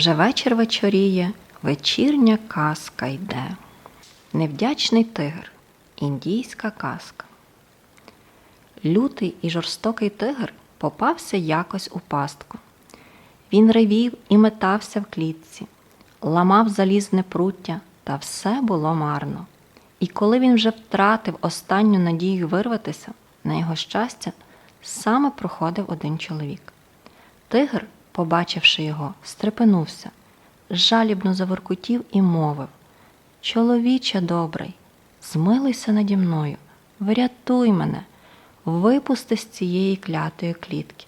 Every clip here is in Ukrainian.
Вже вечір вечоріє, вечірня казка йде. Невдячний тигр. Індійська казка. Лютий і жорстокий тигр попався якось у пастку. Він ревів і метався в клітці, ламав залізне пруття, та все було марно. І коли він вже втратив останню надію вирватися, на його щастя, саме проходив один чоловік. Тигр, побачивши його, стрепенувся, жалібно заворкутів і мовив Чоловіче добрий, змилуйся наді мною, врятуй мене, випусти з цієї клятої клітки.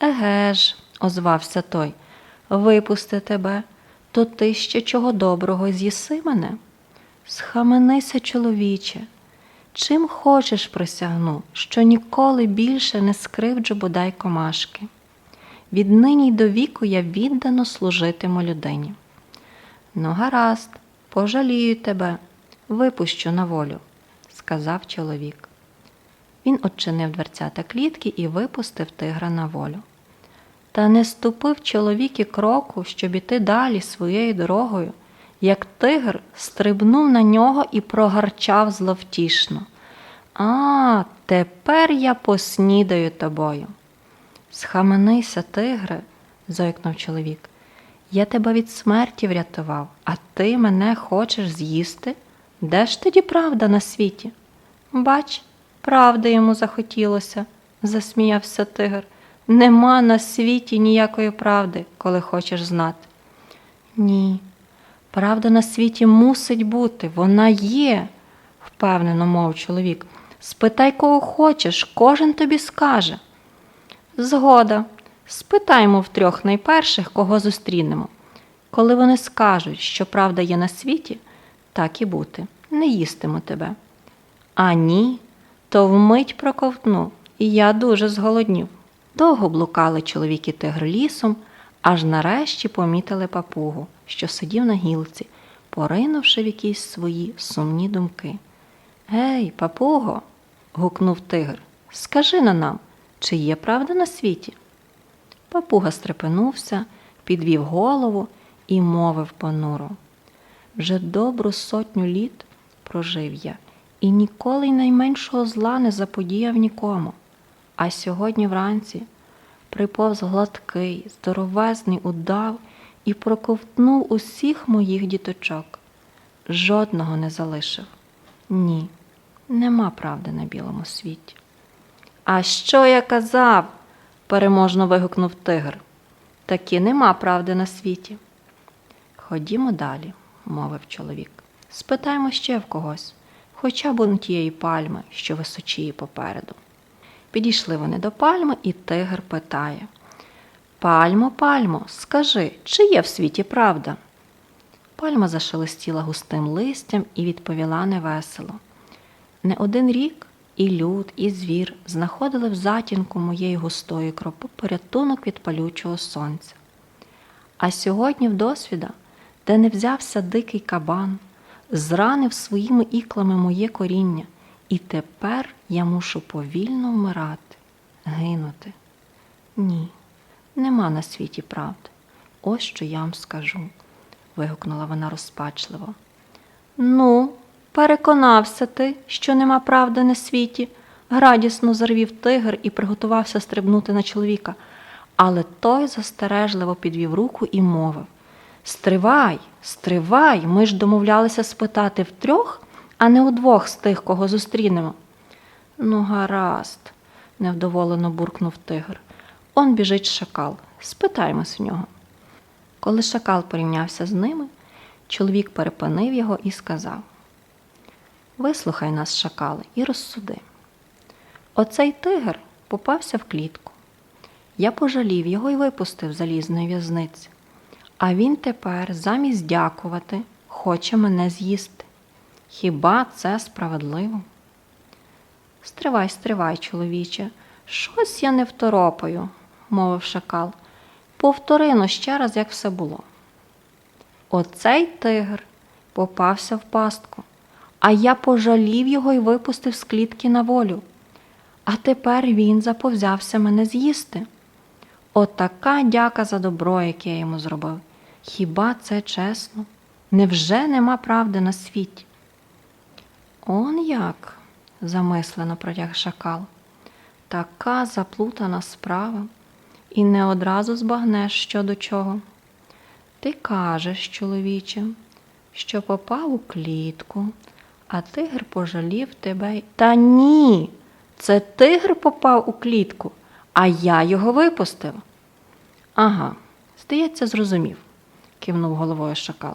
Еге ж, озвався той, випусти тебе, то ти ще чого доброго з'їси мене. Схаменися, чоловіче, чим хочеш присягну, що ніколи більше не скривджу бодай комашки. Віднині й до віку я віддано служитиму людині. Ну, гаразд, пожалію тебе, випущу на волю, сказав чоловік. Він odчинив дверцята клітки і випустив тигра на волю. Та не ступив чоловік і кроку, щоб іти далі своєю дорогою, як тигр стрибнув на нього і прогарчав зловтішно. А, тепер я поснідаю тобою. Схаменися, тигре, зойкнув чоловік. Я тебе від смерті врятував, а ти мене хочеш з'їсти? Де ж тоді правда на світі? Бач, правди йому захотілося, засміявся тигр. Нема на світі ніякої правди, коли хочеш знати. Ні, правда на світі мусить бути, вона є, впевнено мов чоловік. Спитай, кого хочеш, кожен тобі скаже. Згода, спитаймо в трьох найперших, кого зустрінемо. Коли вони скажуть, що правда є на світі, так і бути, не їстиму тебе. А ні, то вмить проковтну, і я дуже зголоднів. Довго блукали чоловік і тигр лісом, аж нарешті помітили папугу, що сидів на гілці, поринувши в якісь свої сумні думки. Гей, папуго, гукнув тигр, скажи на нам, чи є правда на світі? Папуга стрепенувся, підвів голову і мовив понуро. Вже добру сотню літ прожив я і ніколи й найменшого зла не заподіяв нікому. А сьогодні вранці приповз гладкий, здоровезний удав і проковтнув усіх моїх діточок. Жодного не залишив. Ні, нема правди на білому світі. А що я казав? переможно вигукнув тигр. Таки нема правди на світі. Ходімо далі, мовив чоловік. Спитаймо ще в когось, хоча б у тієї пальми, що височіє попереду. Підійшли вони до пальми, і тигр питає Пальмо, пальмо, скажи, чи є в світі правда? Пальма зашелестіла густим листям і відповіла невесело. Не один рік і люд, і звір знаходили в затінку моєї густої кропи порятунок від палючого сонця. А сьогодні в досвіда, де не взявся дикий кабан, зранив своїми іклами моє коріння, і тепер я мушу повільно вмирати, гинути. Ні, нема на світі правди. Ось що я вам скажу, вигукнула вона розпачливо. Ну, переконався ти, що нема правди на світі, градісно зарвів тигр і приготувався стрибнути на чоловіка. Але той застережливо підвів руку і мовив Стривай, стривай, ми ж домовлялися спитати втрьох, а не удвох з тих, кого зустрінемо. Ну, гаразд, невдоволено буркнув тигр. Он біжить шакал. Спитаймось в нього. Коли шакал порівнявся з ними, чоловік перепинив його і сказав Вислухай нас, шакали, і розсуди. Оцей тигр попався в клітку. Я пожалів його і випустив залізної в'язниці. А він тепер, замість дякувати, хоче мене з'їсти. Хіба це справедливо? Стривай, стривай, чоловіче, щось я не второпаю, мовив шакал. Повтори но ще раз, як все було. Оцей тигр попався в пастку, а я пожалів його і випустив з клітки на волю. А тепер він заповзявся мене з'їсти. Отака дяка за добро, яке я йому зробив. Хіба це чесно? Невже нема правди на світі? Он як? замислено протяг шакал. Така заплутана справа, і не одразу збагнеш що до чого. Ти кажеш, чоловіче, що попав у клітку, а тигр пожалів тебе. Та ні, це тигр попав у клітку, а я його випустив. Ага, здається, зрозумів, кивнув головою шакал.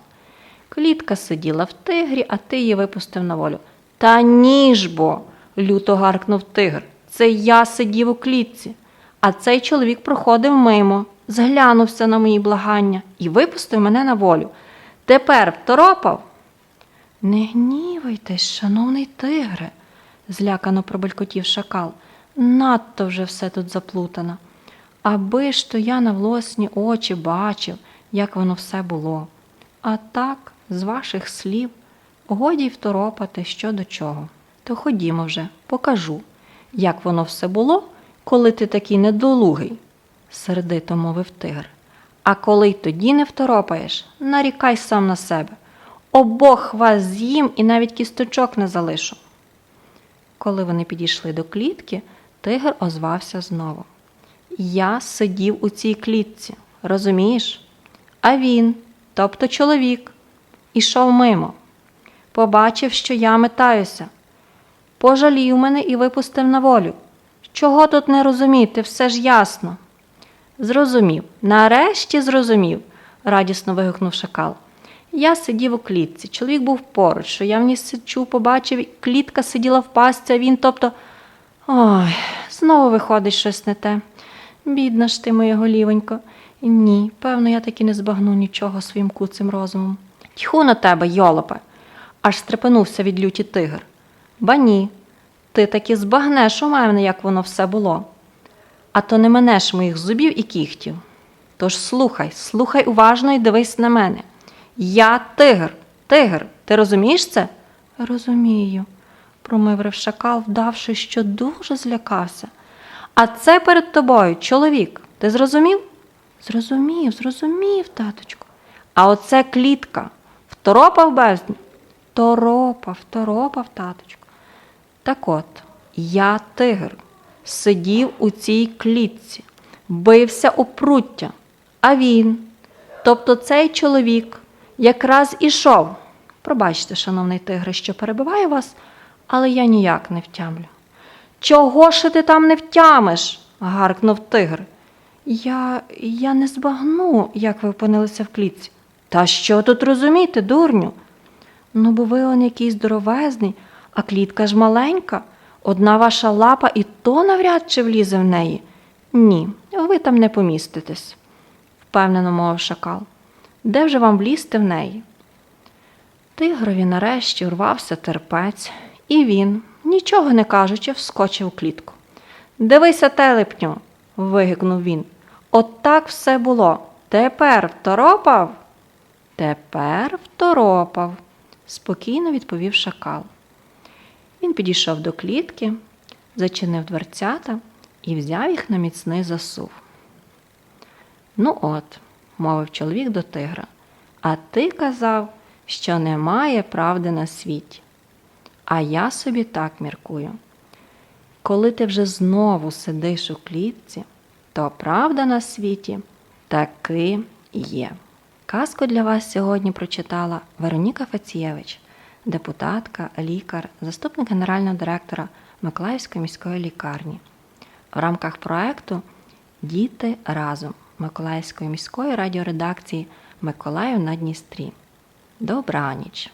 Клітка сиділа в тигрі, а ти її випустив на волю. Та ні ж бо, люто гаркнув тигр. Це я сидів у клітці, а цей чоловік проходив мимо, зглянувся на мої благання і випустив мене на волю. Тепер второпав. Не гнівайтесь, шановний тигре, злякано пробелькотів шакал. Надто вже все тут заплутано. Аби ж то я на власні очі бачив, як воно все було. А так, з ваших слів, годі й второпати що до чого. То ходімо вже, покажу, як воно все було, коли ти такий недолугий, сердито мовив тигр. А коли й тоді не второпаєш, нарікай сам на себе. Обох вас з'їм і навіть кісточок не залишу. Коли вони підійшли до клітки, тигр озвався знову. Я сидів у цій клітці, розумієш? А він, тобто чоловік, ішов мимо. Побачив, що я метаюся. Пожалів мене і випустив на волю. Чого тут не розуміти, все ж ясно. Зрозумів, нарешті зрозумів, радісно вигукнув шакал. Я сидів у клітці, чоловік був поруч, що я в ній сичу, побачив, клітка сиділа в пастці, а він, тобто. Ой, знову виходить щось не те. Бідна ж ти, моя голівонько. Ні, певно, я таки не збагну нічого своїм куцим розумом. Тьху на тебе, йолопе, аж стрепенувся від люті тигр. Ба ні, ти таки збагнеш у мене, як воно все було. А то не минеш моїх зубів і кігтів. Тож слухай, слухай уважно і дивись на мене. Я тигр, тигр, ти розумієш це? Розумію, промиврив шакал, вдавши, що дуже злякався. А це перед тобою чоловік. Ти зрозумів? Зрозумів, зрозумів, таточку. А оце клітка. Второпав бездню? Торопав, торопав, таточку. Так от, я тигр, сидів у цій клітці, бився у пруття, а він, тобто цей чоловік, якраз ішов. Пробачте, шановний тигре, що перебиваю вас, але я ніяк не втямлю. Чого ж ти там не втямиш? гаркнув тигр. Я, я не збагну, як ви опинилися в клітці. Та що тут розуміти, дурню? Ну, бо ви он якийсь здоровезний, а клітка ж маленька. Одна ваша лапа і то навряд чи влізе в неї. Ні, ви там не поміститесь, впевнено мовив шакал. Де вже вам влізти в неї? Тигрові нарешті урвався терпець, і він, нічого не кажучи, вскочив у клітку. Дивися, телепню, вигукнув він. От так все було. Тепер второпав? Тепер второпав, спокійно відповів шакал. Він підійшов до клітки, зачинив дверцята і взяв їх на міцний засув. Ну от, мовив чоловік до тигра, а ти казав, що немає правди на світі. А я собі так міркую. Коли ти вже знову сидиш у клітці, то правда на світі таки є. Казку для вас сьогодні прочитала Вероніка Фацієвич, депутатка, лікар, заступник генерального директора Миколаївської міської лікарні. В рамках проекту Діти разом Миколаївської міської радіоредакції Миколаю на Дністрі. Добраніч!